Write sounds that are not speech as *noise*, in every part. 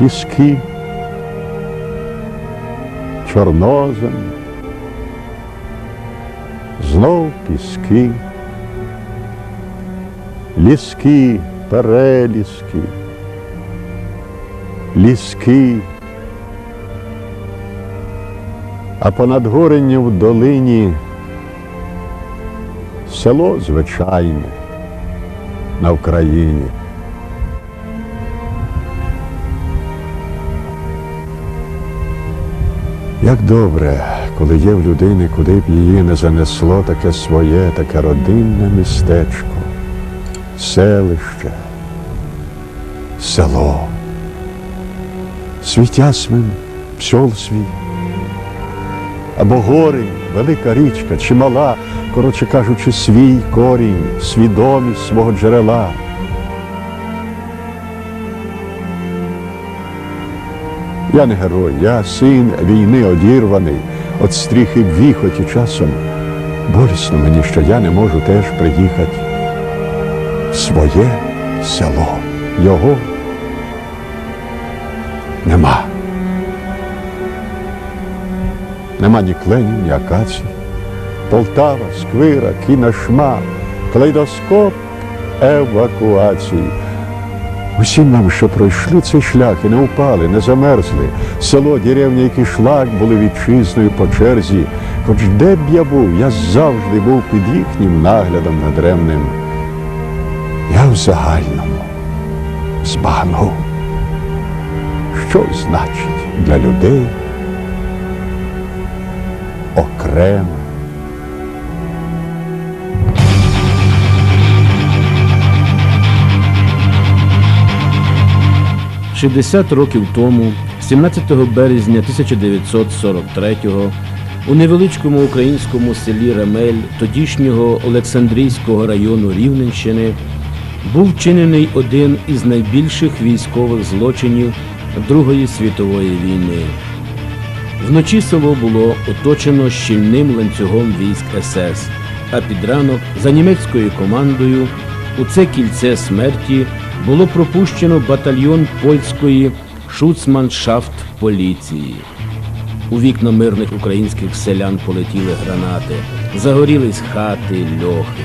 піски, чорнозем, знов піски, ліски, переліски, ліски, а понад горенням в долині село звичайне на Вкраїні. Як добре, коли є в людини, куди б її не занесло таке своє, таке родинне містечко, селище, село, свій тясмин, псьол свій, або горень, велика річка чи мала, коротше кажучи, свій корінь, свідомість свого джерела. Я не герой, я син війни одірваний, от стріхи віхоті часом. Болісно мені, що я не можу теж приїхати в своє село. Його нема. Нема ні кленів, ні акацій. Полтава, сквира, кіношма, калейдоскоп евакуації. Усім нам, що пройшли цей шлях і не упали, не замерзли. Село, деревня, і кишлак були вітчизною по черзі. Хоч де б я був, я завжди був під їхнім наглядом надремним. Я в загальному збагнув, що значить для людей окремо. 60 років тому, 17 березня 1943-го, у невеличкому українському селі Ремель тодішнього Олександрійського району Рівненщини був вчинений один із найбільших військових злочинів Другої світової війни. Вночі село було оточено щільним ланцюгом військ СС, а під ранок за німецькою командою у це кільце смерті було пропущено батальйон польської шуцманшафт поліції. У вікна мирних українських селян полетіли гранати, загорілись хати, льохи.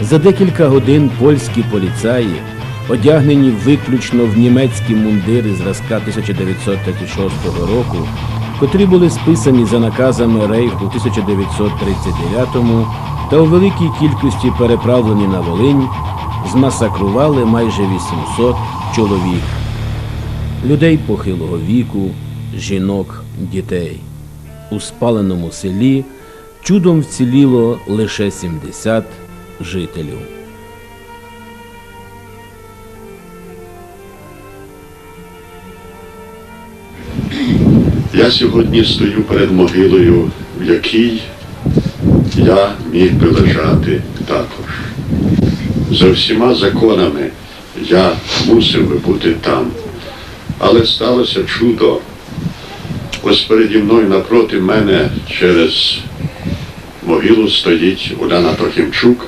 За декілька годин польські поліцаї, одягнені виключно в німецькі мундири зразка 1936 року, котрі були списані за наказами Рейху у 1939-му та у великій кількості переправлені на Волинь, змасакрували майже 800 чоловік, людей похилого віку, жінок, дітей. У спаленому селі чудом вціліло лише 70 жителів. Я сьогодні стою перед могилою, в якій я міг би лежати також. За всіма законами я мусив би бути там. Але сталося чудо. Ось переді мною напроти мене через могилу стоїть Уляна Трохимчук,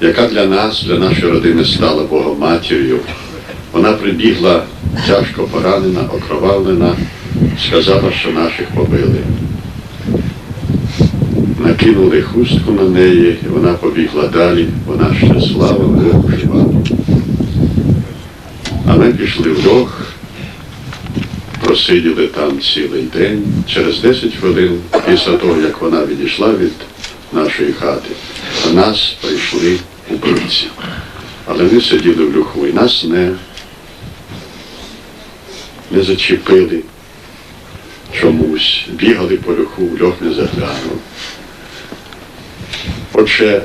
яка для нас, для нашої родини стала Богоматір'ю. Вона прибігла тяжко поранена, окровавлена, сказала, що наших побили. Накинули хустку на неї, вона побігла далі, вона ще слава Богу жива. А ми пішли в льох, просиділи там цілий день. Через 10 хвилин, після того, як вона відійшла від нашої хати, нас прийшли убивці. Але ми сиділи в льоху і нас не, не зачепили чомусь, бігали по льоху, в льох не заглянув. Отже,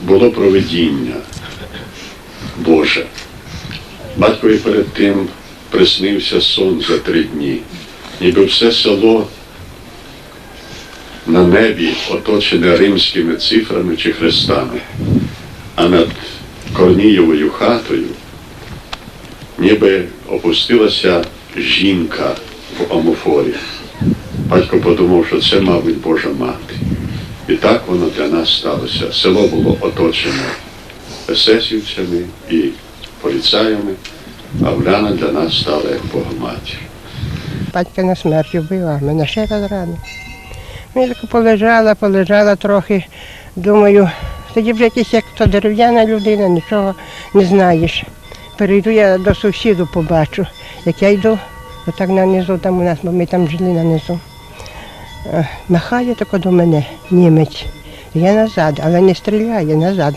було проведіння Боже. Батькові перед тим приснився сон за три дні, ніби все село на небі оточене римськими цифрами чи хрестами, а над Корнієвою хатою ніби опустилася жінка в омофорі. Батько подумав, що це, мабуть, Божа мати. І так воно для нас сталося. Село було оточено есесівцями і поліцаями, а Уляна для нас стала як Богоматір. Батька на смерть вбила, мене ще раз рано. Я так полежала, полежала трохи. Думаю, тоді вже якийсь як то дерев'яна людина, нічого не знаєш. Перейду я до сусіду, побачу. Як я йду, отак нанизу там у нас, бо ми там жили нанизу. Махає тако до мене німець. Я назад, але не стріляє назад.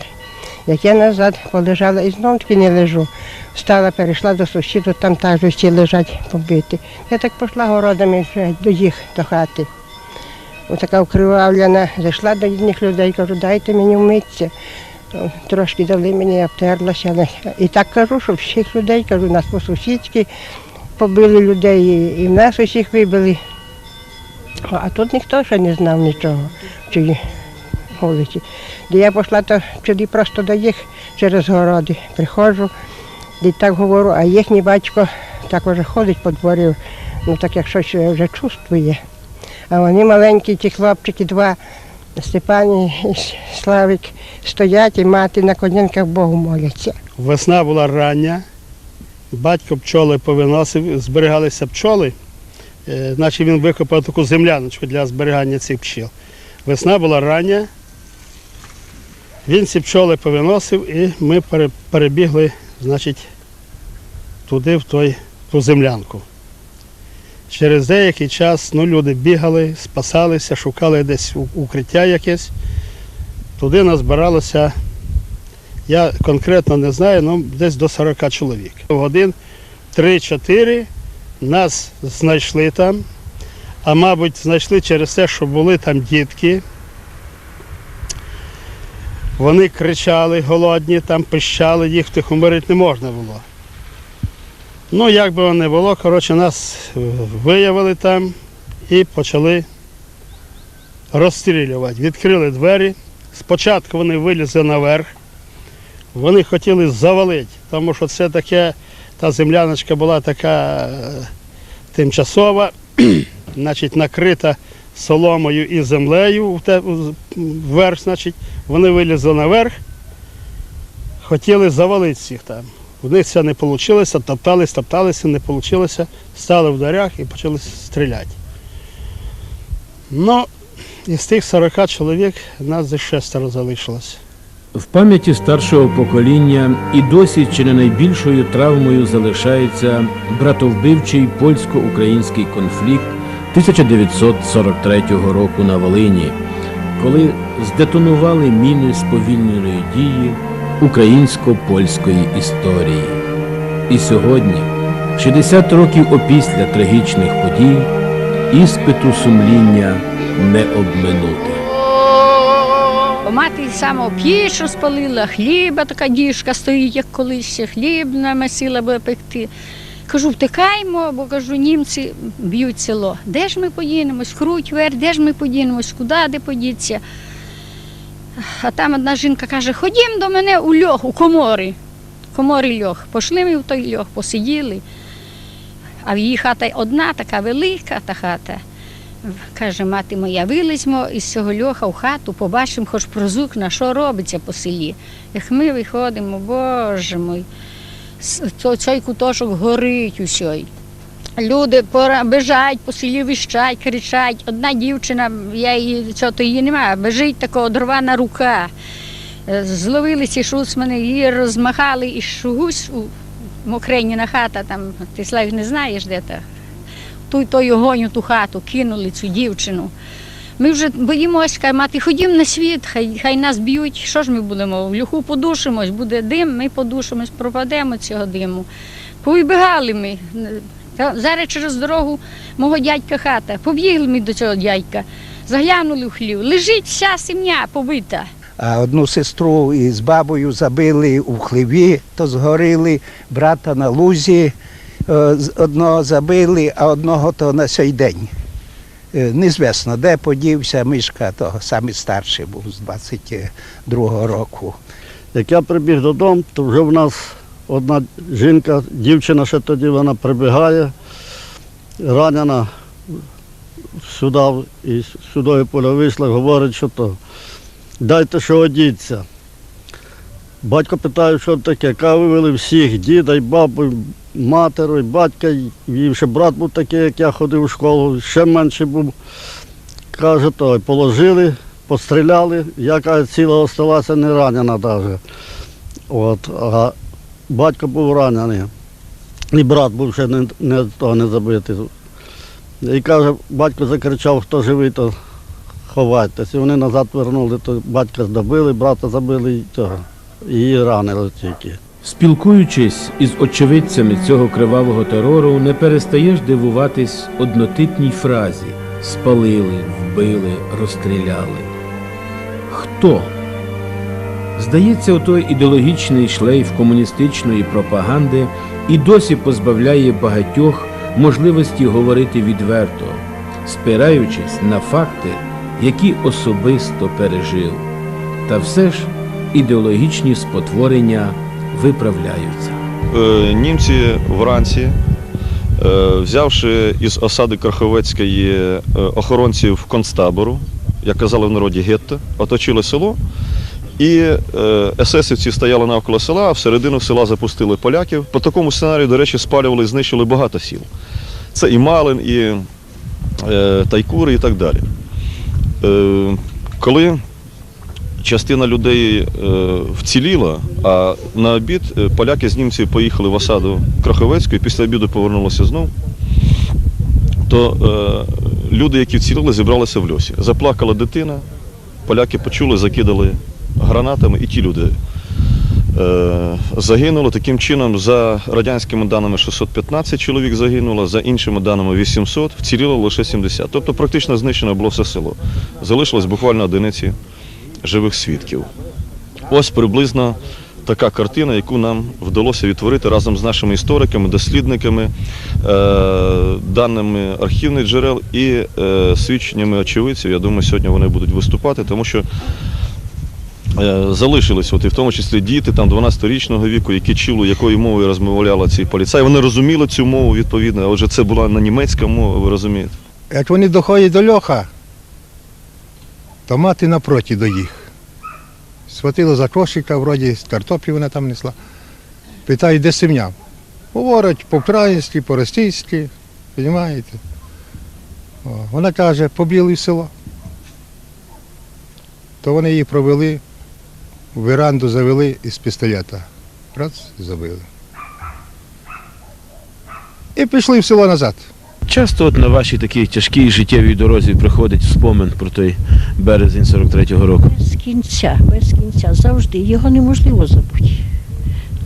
Як я назад полежала і знов таки не лежу. Встала, перейшла до сусіду, там також всі лежать побиті. Я так пішла городами вже до їх, до хати. Отака вкривавлена, зайшла до рідних людей, кажу, дайте мені вмитися. Трошки дали мені, я втерлася. Але... І так кажу, що всіх людей, кажу, нас по сусідськи побили людей, і в нас усіх вибили. А тут ніхто ще не знав нічого в цій вулиці. Де я пішла то сюди просто до їх через городи. Приходжу, і так говорю, а їхній батько так вже ходить по дворі, ну так як щось вже чувствує. А вони маленькі, ті хлопчики, два Степан і Славик стоять і мати на колінках Богу моляться. Весна була рання, батько пчоли повиносив, зберігалися пчоли, наче він викопав таку земляночку для зберігання цих пчіл. Весна була рання, він ці пчоли повиносив і ми перебігли значить, туди, в той, ту землянку. Через деякий час ну, люди бігали, спасалися, шукали десь укриття якесь. Туди назбиралося я конкретно не знаю, ну десь до 40 чоловік. Годин 3-4 нас знайшли там, а мабуть, знайшли через те, що були там дітки. Вони кричали голодні, там пищали, їх втихомирити не можна було. Ну, як би воно не було, коротше, нас е, виявили там і почали розстрілювати. Відкрили двері. Спочатку вони вилізли наверх. Вони хотіли завалити, тому що це таке, та земляночка була така е, тимчасова, *clears throat* значить, накрита соломою і землею вверх, значить, вони вилізли наверх, хотіли завалити всіх там. У них це не вийшло, топтались, топталися, не вийшло, стали в дверях і почали стріляти. Ну, із тих 40 чоловік нас десь шестеро залишилось. В пам'яті старшого покоління і досі чи не найбільшою травмою залишається братовбивчий польсько-український конфлікт 1943 року на Волині, коли здетонували міни сповільненої дії українсько-польської історії. І сьогодні, 60 років опісля трагічних подій, іспиту сумління не обминути. Мати саме піч розпалила, хліба така діжка стоїть, як колись ще хліб намесила буде пекти. Кажу, втикаємо, бо кажу, німці б'ють село. Де ж ми подінемось? Круть вверх, де ж ми подінемось, куди де подіться? А там одна жінка каже, ходім до мене у льох, у комори. Комори льох. Пішли ми в той льох, посиділи. А в її хата одна така велика та хата. Каже, мати моя, вилізьмо із цього льоха в хату, побачимо хоч про звук, на що робиться по селі. Як ми виходимо, боже мой, цей куточок горить усьой. Люди біжать по селі, віщать, кричать. Одна дівчина, я її чого то її немає, біжить така одрвана рука. Е, Зловили ці шуцмани, її розмахали і шугусь у Мокреніна хата, там, ти Славік, не знаєш, де та ту той огонь ту хату, кинули цю дівчину. Ми вже боїмося, каже, мати, ходім на світ, хай, хай нас б'ють. Що ж ми будемо? В люху подушимось, буде дим, ми подушимось, пропадемо цього диму. Повибігали ми. Зараз через дорогу мого дядька хата. Побігли ми до цього дядька, заглянули в хлів. Лежить вся сім'я побита. А одну сестру із бабою забили у хливі, то згорили, брата на лузі одного забили, а одного то на сей день. Е, Незвісно, де подівся Мишка, то самий старший був з 22-го року. Як я прибіг додому, то вже в нас одна жінка, дівчина ще тоді вона прибігає, ранена сюди, і сюди поля вийшла, говорить, що то дайте що одіться. Батько питає, що таке, каже, вивели всіх, діда й бабу, матері, батька, і ще брат був такий, як я ходив у школу, ще менше був. Каже, то положили, постріляли, я каже, ціла осталася не ранена навіть. От, а батько був ранений. І брат був ще не, не, того не забитий. І каже, батько закричав, хто живий, то ховайтесь. І вони назад вернули, то батька здобили, брата забили і того. Її ранили тільки. Спілкуючись із очевидцями цього кривавого терору, не перестаєш дивуватись однотипній фразі спалили, вбили, розстріляли. Хто? Здається, отой ідеологічний шлейф комуністичної пропаганди і досі позбавляє багатьох можливості говорити відверто, спираючись на факти, які особисто пережив. Та все ж ідеологічні спотворення виправляються. Е, Німці вранці, е, взявши із осади Краховецької е, охоронців концтабору, як казали в народі гетто, оточили село. І есесівці стояли навколо села, а всередину села запустили поляків. По такому сценарію, до речі, спалювали і знищили багато сіл. Це і Малин, і Тайкури, і так далі. Коли частина людей е, вціліла, а на обід е, поляки з німців поїхали в осаду Краховецьку і після обіду повернулися знов, то е, люди, які вціліли, зібралися в льосі. Заплакала дитина, поляки почули, закидали гранатами, і ті люди е, загинули. Таким чином, за радянськими даними 615 чоловік загинуло, за іншими даними 800, вціліло лише 70. Тобто практично знищено було все село. Залишилось буквально одиниці живих свідків. Ось приблизно така картина, яку нам вдалося відтворити разом з нашими істориками, дослідниками, е, даними архівних джерел і е, свідченнями очевидців. Я думаю, сьогодні вони будуть виступати, тому що е, залишились, от, і в тому числі діти там 12-річного віку, які чули, якою мовою розмовляли ці поліцаї. Вони розуміли цю мову відповідно, отже, це була на німецька мова, ви розумієте. Як вони доходять до льоха, то мати напроти до їх. Схватила за кошика, вроді з картоплі вона там несла. Питає, де сім'я? Говорить по-українськи, по-російськи, розумієте? Вона каже, побігли в село. То вони її провели, в веранду завели із пістолета. Раз, забили. І пішли в село назад. Часто от на вашій такій тяжкій життєвій дорозі приходить спомин про той березень 43-го року. Без кінця, без кінця. Завжди. Його неможливо забути.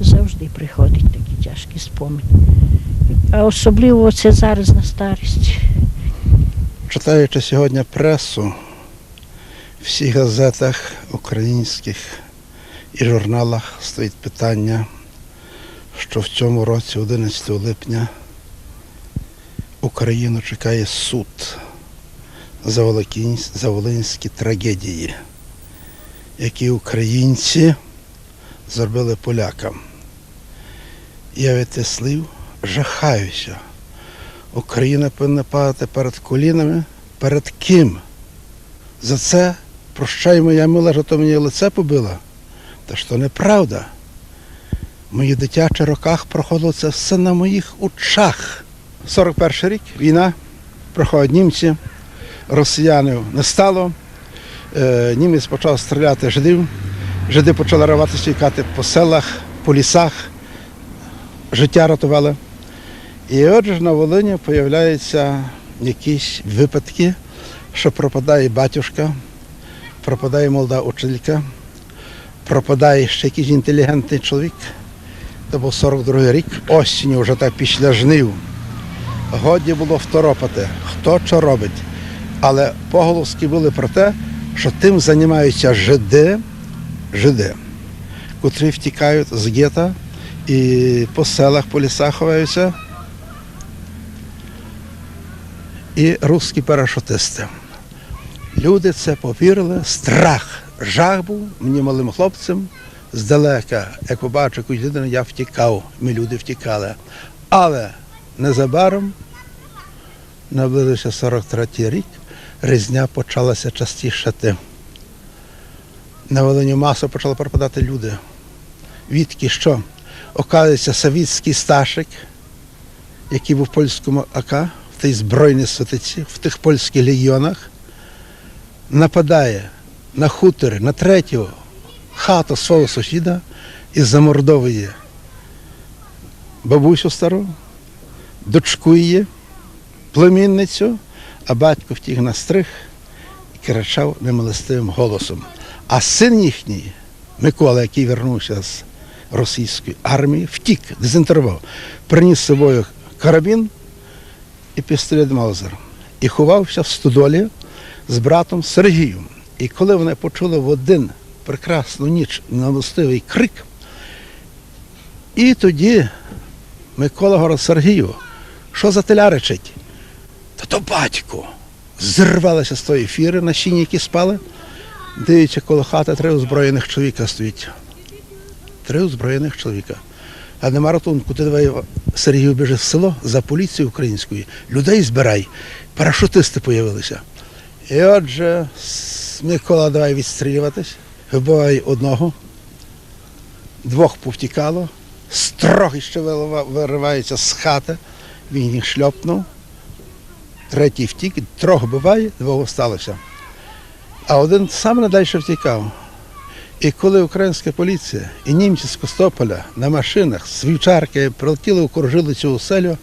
Завжди приходить такі тяжкі спомини. А особливо це зараз на старість. Читаючи сьогодні пресу, в всіх газетах українських і журналах стоїть питання, що в цьому році, 11 липня, Україну чекає суд за волинські трагедії, які українці зробили полякам. Я від тих слів жахаюся. Україна повинна падати перед колінами. Перед ким? За це прощай моя мила, що то мені лице побила. Та то неправда. В моїх дитячих роках проходило це все на моїх очах. 41 рік війна, проходять німці, росіянів не стало. Е, німець почав стріляти жидів, жиди почали рватися тікати по селах, по лісах, життя рятували. І отже на Волині з'являються якісь випадки, що пропадає батюшка, пропадає молода учителька, пропадає ще якийсь інтелігентний чоловік. Це був 42 рік, осінню вже так після жнив. Годі було второпати, хто що робить. Але поголоски були про те, що тим займаються жиди, жиди, котрі втікають з гета і по селах, по лісах ховаються. І русські парашутисти. Люди це повірили, страх, жах був мені малим хлопцем здалека. Як побачив якусь людину, я втікав, ми люди втікали. Але незабаром, наблизився 43-й рік, різня почалася частіше. На Волині масово почали пропадати люди. Відки що? Оказується, Савіцький Сташик, який був в польському АК, в тій збройній святиці, в тих польських легіонах, нападає на хутори, на третю хату свого сусіда і замордовує бабусю стару, дочку її, племінницю, а батько втік на стриг і кричав немилостивим голосом. А син їхній, Микола, який вернувся з російської армії, втік, дезінтервав, приніс з собою карабін і пістолет Маузер. І ховався в стодолі з братом Сергієм. І коли вони почули в один прекрасну ніч намистивий крик, і тоді Микола говорить Сергію, що за теля речить? Та то батько. Зірвалися з тої фіри на щині, які спали. Дивіться, коло хати три озброєних чоловіка стоїть. Три озброєних чоловіка. А нема ратунку, ти давай Сергій біжи в село за поліцією українською, людей збирай, парашутисти появилися. І отже, Микола давай відстрілюватись, вбивай одного, двох повтікало, строх ще виривається з хати, він їх шльопнув, третій втік, трьох вбиває, двох осталося. А один сам не далі втікав. І коли українська поліція і німці з Костополя на машинах з вівчарки прилетіли, окружили цю оселю,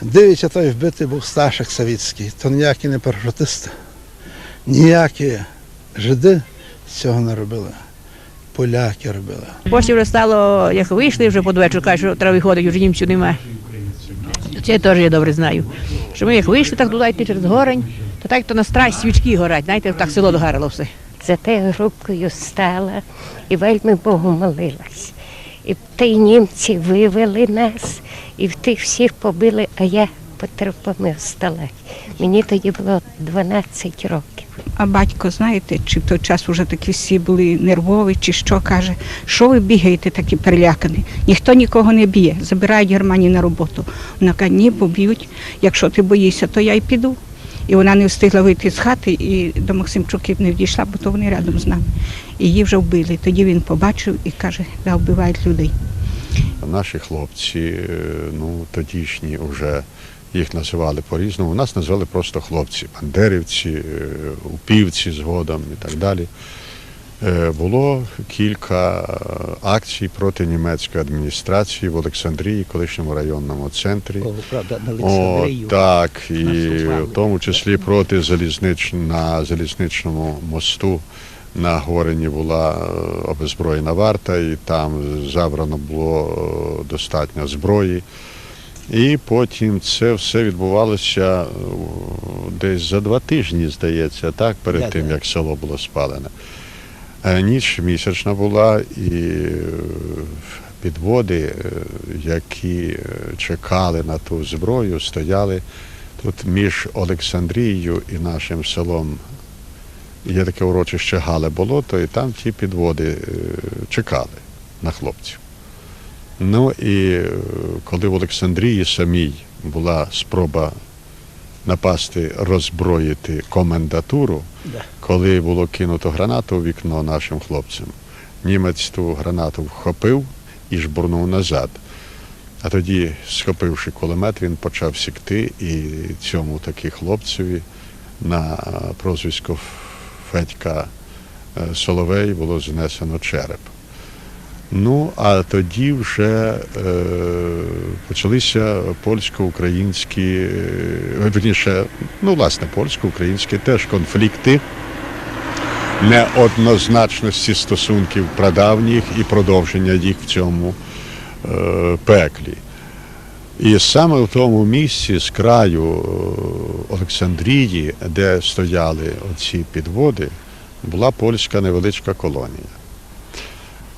дивиться, той вбитий був Сташик Савіцький, то ніякі не парашутисти, ніякі жиди цього не робили. Поляки робили. Потім вже стало, як вийшли вже під вечір, кажуть, що треба виходити, вже німців немає. Це теж я добре знаю. Що ми як вийшли так туди йти через горень, то так то на страсть свічки горять, знаєте, так село догорало все. За те групкою стала і вельми Богу молилась. І ті німці вивели нас, і в тих всіх побили, а я потерпами осталась. Мені тоді було 12 років. А батько, знаєте, чи в той час вже такі всі були нервові, чи що каже, що ви бігаєте такі перелякані? Ніхто нікого не б'є, забирають Германії на роботу. Вона каже, ні, поб'ють. Якщо ти боїшся, то я й піду. І вона не встигла вийти з хати і до Максимчуків не відійшла, бо то вони рядом з нами. І її вже вбили. Тоді він побачив і каже, да, вбивають людей. Наші хлопці, е, ну тодішні вже їх називали по-різному. Нас називали просто хлопці, бандерівці, е, упівці згодом і так далі. Е, Було кілька е, акцій проти німецької адміністрації в Олександрії, колишньому районному центрі. Коло, правда, на О, так, і в тому числі проти залізнич... на залізничному мосту на Горені була обезброєна варта, і там забрано було достатньо зброї. І потім це все відбувалося е, десь за два тижні, здається, так, перед тим, як село було спалене. Е, Ніч місячна була, і е, підводи, які чекали на ту зброю, стояли тут між Олександрією і нашим селом. Є таке урочище Гале болото, і там ті підводи чекали на хлопців. Ну і е, коли в Олександрії самій була спроба напасти, роззброїти комендатуру, Да. коли було кинуто гранату у вікно нашим хлопцям, німець ту гранату вхопив і жбурнув назад. А тоді, схопивши кулемет, він почав сікти, і цьому таки хлопцеві на прозвисько Федька е, Соловей було знесено череп. Ну, а тоді вже е, почалися польсько-українські, е, верніше, ну, власне, польсько-українські теж конфлікти неоднозначності стосунків прадавніх і продовження їх в цьому е, пеклі. І саме в тому місці з краю е, Олександрії, де стояли оці підводи, була польська невеличка колонія.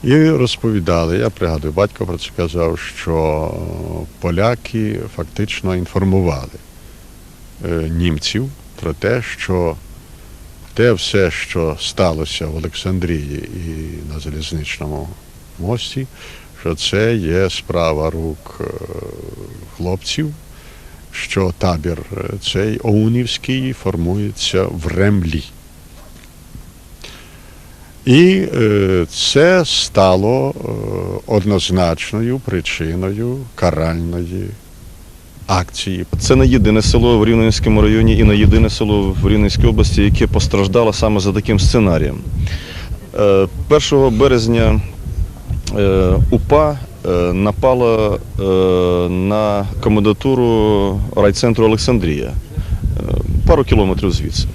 І розповідали, я пригадую, батько про це казав, що поляки фактично інформували е, німців про те, що те все, що сталося в Олександрії і на залізничному мості, що це є справа рук е, хлопців, що табір е, цей Оунівський формується в Ремлі. І е, це стало е, однозначною причиною каральної акції. Це не єдине село в Рівненському районі і не єдине село в Рівненській області, яке постраждало саме за таким сценарієм. Е, 1 березня е, УПА е, напала на комендатуру райцентру Олександрія, пару кілометрів звідси.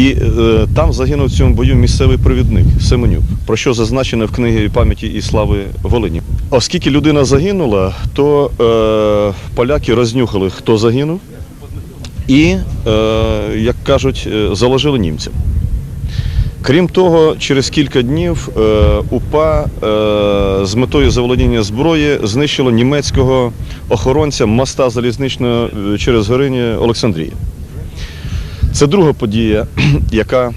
І е, там загинув в цьому бою місцевий провідник Семенюк, про що зазначено в книгі пам'яті і слави Волині. Оскільки людина загинула, то е, поляки рознюхали, хто загинув, і, е, як кажуть, е, заложили німцям. Крім того, через кілька днів е, УПА е, з метою заволодіння зброї знищило німецького охоронця моста залізничного е, через Горині Олександрії. Це друга подія, *clears throat* яка,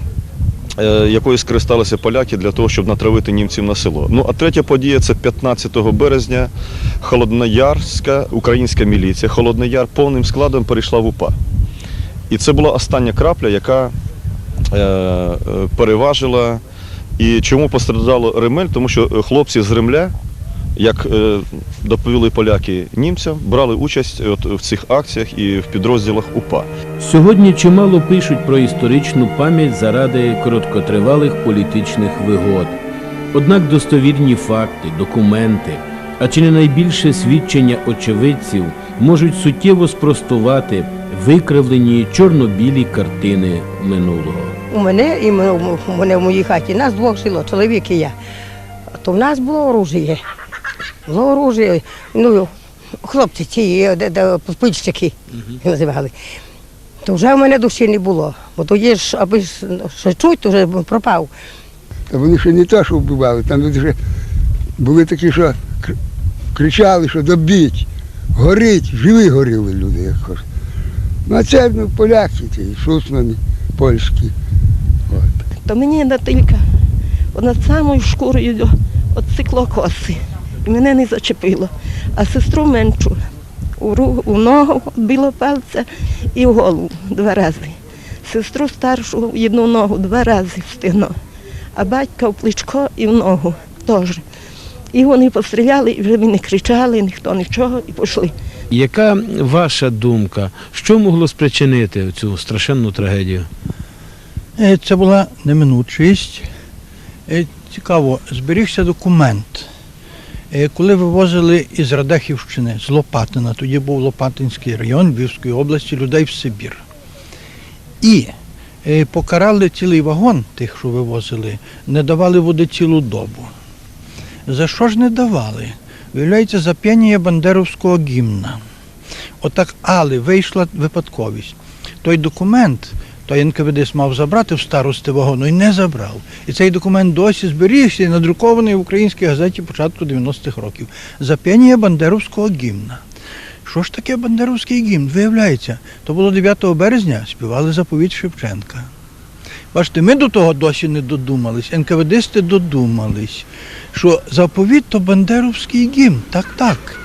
е, якою скористалися поляки для того, щоб натравити німців на село. Ну а третя подія це 15 березня. Холодноярська українська міліція, Холодний Яр повним складом перейшла в УПА. І це була остання крапля, яка е, е, переважила. І чому постраждало Ремель? Тому що е, хлопці з Ремля, як е, доповіли поляки німцям, брали участь от в цих акціях і в підрозділах УПА. Сьогодні чимало пишуть про історичну пам'ять заради короткотривалих політичних вигод. Однак достовірні факти, документи, а чи не найбільше свідчення очевидців можуть суттєво спростувати викривлені чорно-білі картини минулого. У мене і мене в моїй хаті нас двох жило, чоловік і я. То в нас було оружие. Було оружие. Ну, хлопці ці, де пильщики називали. То вже в мене душі не було. Бо тоді ж, аби ж що чуть, то вже пропав. Та вони ще не те, що вбивали, там вже були такі, що кричали, що добіть, горить, живі горіли люди, як кажуть. Ну а це ну, поляки, ті, шусмани польські. то мені на тільки над самою шкурою отсікло коси. І мене не зачепило. А сестру меншу у, ру- у ногу біло пальця і в голову два рази. Сестру старшу в одну ногу два рази в стегно, а батька в плечко і в ногу теж. І вони постріляли, і вже не кричали, ніхто нічого, і пішли. Яка ваша думка? Що могло спричинити цю страшенну трагедію? Е, Це була неминучість. Е, Цікаво, зберігся документ. Е, Коли вивозили із Радехівщини, з Лопатина, тоді був Лопатинський район Львівської області, людей в Сибір. І е, покарали цілий вагон тих, що вивозили, не давали води цілу добу. За що ж не давали? Виявляється, за п'янія Бандеровського гімна. Отак, але вийшла випадковість. Той документ, той НКВД мав забрати в старости вагону і не забрав. І цей документ досі зберігся і надрукований в українській газеті початку 90-х років. За п'янія Бандеровського гімна. Що ж таке Бандеровський гімн? Виявляється, то було 9 березня, співали заповідь Шевченка. Бачите, ми до того досі не додумались, НКВДсти додумались, що заповідь то Бандеровський гімн. Так, так.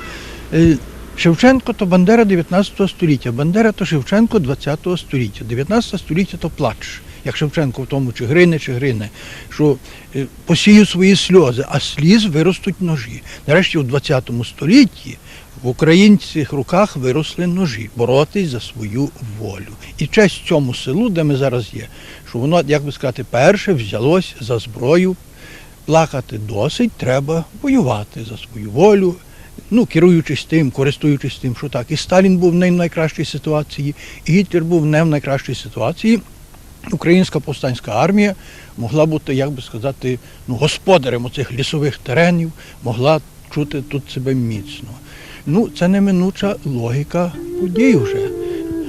Шевченко то Бандера 19 століття, Бандера то Шевченко 20 століття. 19 століття то плач, як Шевченко в тому, чи грине, чи грине, що е, посію свої сльози, а сліз виростуть ножі. Нарешті у 20 столітті в українських руках виросли ножі, боротись за свою волю. І честь цьому селу, де ми зараз є, що воно, як би сказати, перше взялось за зброю. Плакати досить, треба воювати за свою волю, ну, керуючись тим, користуючись тим, що так. І Сталін був не в найкращій ситуації, і Гітлер був не в найкращій ситуації. Українська повстанська армія могла бути, як би сказати, ну, господарем оцих лісових теренів, могла чути тут себе міцно. Ну, це неминуча логіка подій вже.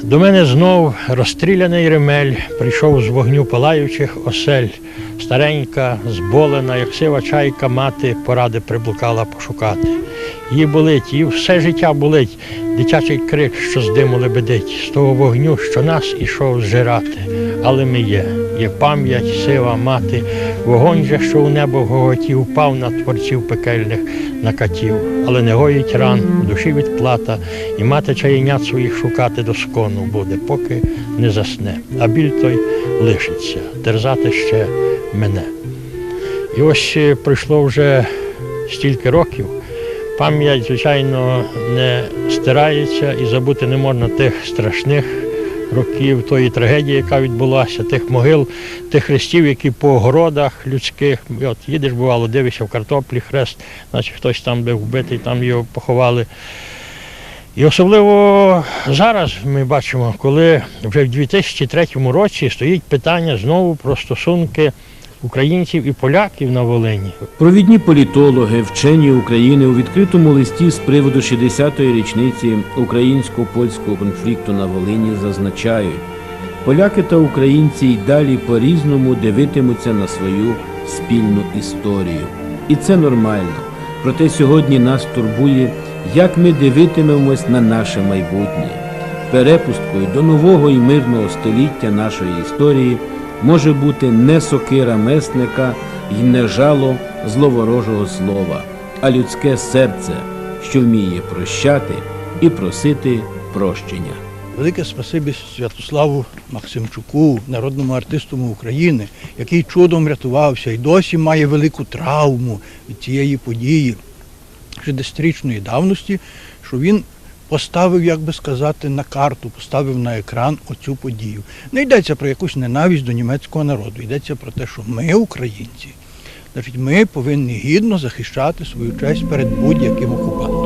До мене знов розстріляний ремель прийшов з вогню палаючих осель. Старенька, зболена, як сива чайка, мати поради приблукала пошукати. Їй болить, їй все життя болить, дитячий крик, що з диму лебедить, з того вогню, що нас ішов зжирати. Але ми є, є пам'ять, сива мати, вогонь же, що у небо гоготів, впав на творців пекельних накатів, але не гоїть ран, в душі відплата, і мати чаєнят своїх шукати до скону буде, поки не засне. А біль той лишиться, терзати ще мене. І ось е, пройшло вже стільки років. Пам'ять, звичайно, не стирається і забути не можна тих страшних років, тої трагедії, яка відбулася, тих могил, тих хрестів, які по городах людських. От їдеш, бувало, дивишся в картоплі хрест, наче хтось там був вбитий, там його поховали. І особливо зараз ми бачимо, коли вже в 2003 році стоїть питання знову про стосунки українців і поляків на Волині. Провідні політологи, вчені України у відкритому листі з приводу 60-ї річниці українсько-польського конфлікту на Волині зазначають, поляки та українці й далі по-різному дивитимуться на свою спільну історію. І це нормально. Проте сьогодні нас турбує, як ми дивитимемось на наше майбутнє. Перепусткою до нового і мирного століття нашої історії може бути не сокира месника і не жало зловорожого слова, а людське серце, що вміє прощати і просити прощення. Велике спасибі Святославу Максимчуку, народному артисту України, який чудом врятувався і досі має велику травму від цієї події 60-річної давності, що він поставив, як би сказати, на карту, поставив на екран оцю подію. Не йдеться про якусь ненависть до німецького народу, йдеться про те, що ми, українці, значить, ми повинні гідно захищати свою честь перед будь-яким окупантом.